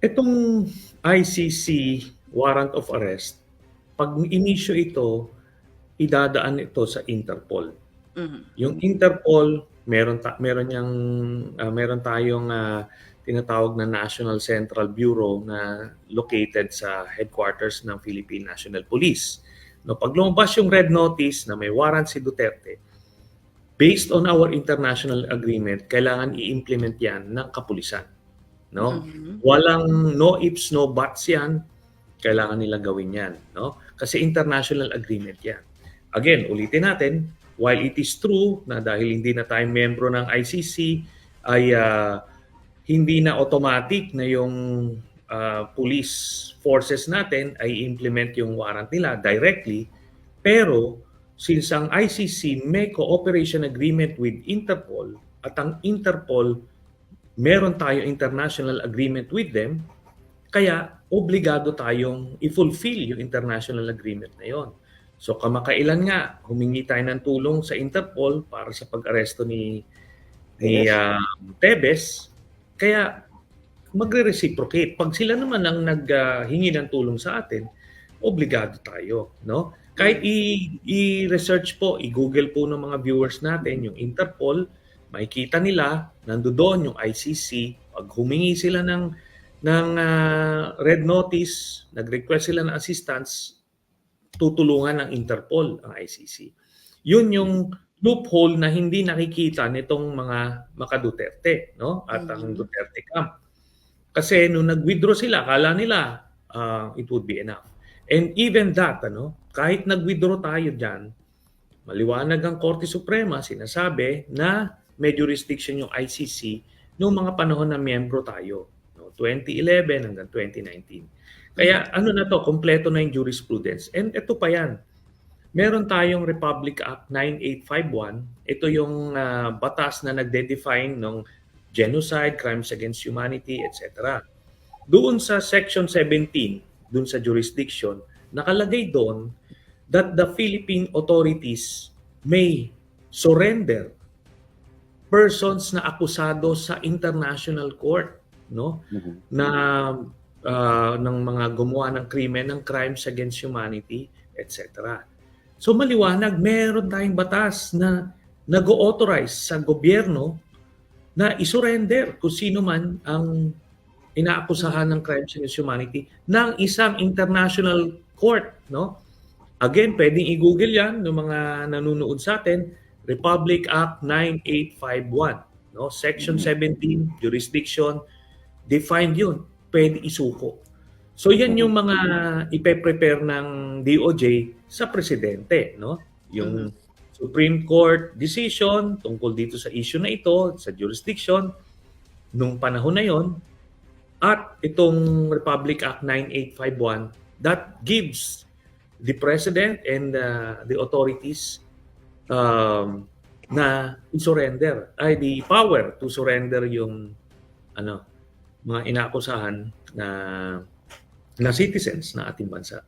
Itong ICC warrant of arrest, 'pag inisyu ito, idadaan ito sa Interpol. Mhm. Yung Interpol meron ta meron niyang, ah, meron tayong, ah, tinatawag na National Central Bureau na located sa headquarters ng Philippine National Police. No, 'pag lumabas yung red notice na may warrant si Duterte, based on our international agreement, kailangan i-implement 'yan ng kapulisan, no? Mhm. Walang no ifs, no buts 'yan, kailangan nilang gawin 'yan, no? Kasi international agreement 'yan. Again, ulitin natin, while it is true na dahil hindi na tayo miyembro ng ICC ay, ah, hindi na automatic na yung, ah, police forces natin ay implement yung warrant nila directly. Pero since ang ICC may cooperation agreement with Interpol at ang Interpol meron tayong international agreement with them, kaya obligado tayong i-fulfill yung international agreement na yon. So kamakailan nga humingi tayo ng tulong sa Interpol para sa pag-aresto ni ni, ah, Tebes, kaya magre-reciprocate. 'Pag sila naman ang nag, ah, ng tulong sa atin, obligado tayo, no? Kahit i-research po, i-Google po ng mga viewers natin yung Interpol, makikita nila nandodoon yung ICC. 'Pag humingi sila ng ng, ah, red notice, nag-request sila ng assistance, tutulungan ng Interpol ang ICC. Yun yung loophole na hindi nakikita nitong mga maka-Duterte, no? At ang Mhm. Duterte camp. Kasi nung nag-withdraw sila, akala nila, ah, it would be enough. And even that, ano, kahit nag-withdraw tayo diyan, maliwanag ang Korte Suprema sinasabi na may jurisdiction yung ICC nung mga panahon na miyembro tayo, no? 2011 hanggang 2019. Kaya ano na 'to, kumpleto na yung jurisprudence. And ito pa yan, meron tayong Republic Act 9851. Ito yung, ah, batas na nagde-define ng genocide, crimes against humanity, etc. Doon sa section 17, doon sa jurisdiction, nakalagay doon that the Philippine authorities may surrender persons na akusado sa international court, no? Mhm. na ah, ng mga gumawa ng krimen, ng crimes against humanity, etc. So maliwanag, meron tayong batas na nag-authorize sa gobyerno na isurrender kung sino man ang inaakusahan ng crimes against humanity ng isang international court, no? Again, pwedeng i-google yan ng mga nanonood sa atin, Republic Act 9851, no? Section Mhm. 17, jurisdiction, defined yun. Pwede isuko. So yan yung mga ipe-prepare ng DOJ sa presidente, no? Yung Supreme Court decision tungkol dito sa issue na ito, sa jurisdiction, nung panahon na yon, at itong Republic Act 9851 that gives the President and uh, the authorities um, na i-surrender, ay the power to surrender yung ano, mga inaakusahan na na citizens na ating bansa.